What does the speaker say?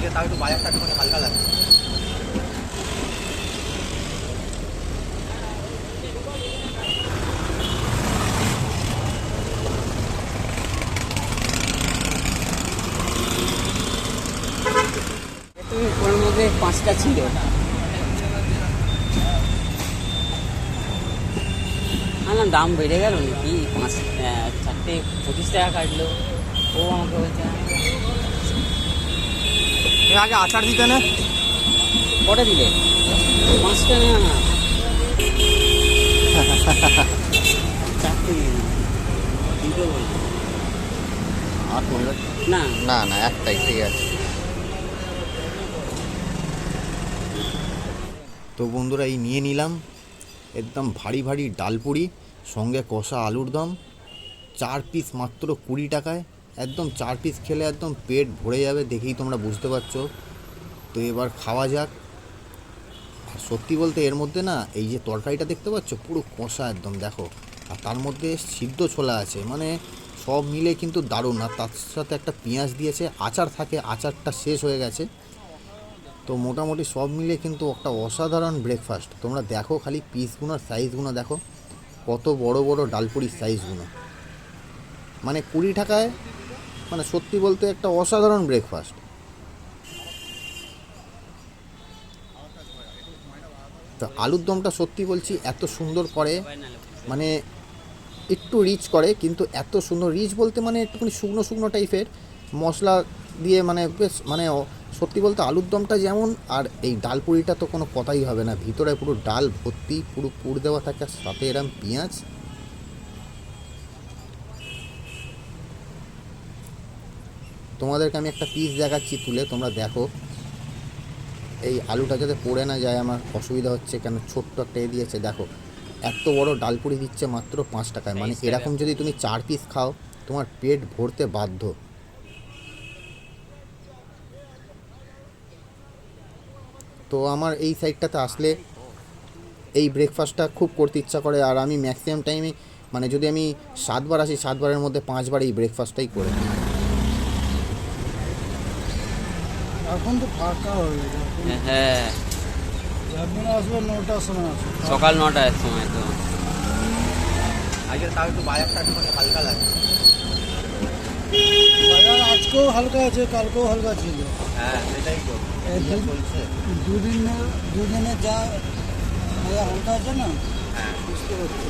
আজকে তাও একটু বাজারটা একটুখানি হালকা লাগছে। ওর মধ্যে পাঁচটা ছিল। আমার দাম বেড়ে গেল নাকি? পাঁচ চারটে পঁচিশ টাকা কাটলো ও আমাকে বলছে এ আগে আচার দিতে না। কটা দিলে? পাঁচটা না না। না না একটাই ঠিক আছে। তো বন্ধুরা এই নিয়ে নিলাম। একদম ভারী ভারী ডালপুরি সঙ্গে কষা আলুর দম। চার পিস মাত্র কুড়ি টাকায়। একদম চার পিস খেলে একদম পেট ভরে যাবে, দেখেই তোমরা বুঝতে পারছ। তো এবার খাওয়া যাক। আর সত্যি বলতে এর মধ্যে না, এই যে তরকারিটা দেখতে পাচ্ছ, পুরো কষা একদম, দেখো। আর তার মধ্যে সিদ্ধ ছোলা আছে মানে সব মিলে কিন্তু দারুণ। আর তার সাথে একটা পেঁয়াজ দিয়েছে, আচার থাকে, আচারটা শেষ হয়ে গেছে। তো মোটামুটি সব মিলে কিন্তু একটা অসাধারণ ব্রেকফাস্ট তোমরা দেখো খালি পিসগুলোর সাইজগুলো দেখো। কত বড় বড় ডালপুরির সাইজগুলো মানে কুড়ি টাকায় মানে সত্যি বলতে একটা অসাধারণ ব্রেকফাস্ট তো আলুর দমটা সত্যি বলছি, এত সুন্দর করে মানে একটু রিচ করে, কিন্তু এত সুন্দর রিচ বলতে মানে একটুখানি শুকনো শুকনো টাইপের মশলা দিয়ে মানে বেশ মানে সত্যি বলতে আলুর দমটা যেমন, আর এই ডাল পুরিটা তো কোনো কথাই হবে না। ভিতরে পুরো ডাল ভর্তি, পুরো পুর দেওয়া থাকে সাথে এরম পেঁয়াজ। তোমাদেরকে আমি একটা পিস দেখাচ্ছি তুলে তোমরা দেখো। এই আলুটা যাতে পড়ে না যায় আমার অসুবিধা হচ্ছে কেন? ছোট্ট একটা এ দিয়েছে দেখো। এত বড় ডালপুরি দিচ্ছে মাত্র পাঁচ টাকায়। মানে এরকম যদি তুমি চার পিস খাও তোমার পেট ভরতে বাধ্য। তো আমার এই সাইডটাতে আসলে এই ব্রেকফাস্টটা খুব করতে ইচ্ছা করে আর আমি ম্যাক্সিমাম টাইমে মানে যদি আমি সাতবার আসি সাতবারের মধ্যে পাঁচবার এই ব্রেকফাস্টটাই করে এখন তো ফাঁকা হয়ে গেছে। এখন হ্যাঁ। একদিন আসবে নটার সময় আসবে। সকাল নটার সময় তো। আজকে তাও একটু বাজারটা একটুখানি হালকা লাগছে বাজার আজকেও হালকা আছে কালকেও হালকা ছিল। হ্যাঁ সেটাই তো। এই দু- চলছে। দুদিনে দুদিনে যা বাজার হালকা আছে না হ্যাঁ। বুঝতে পারছি।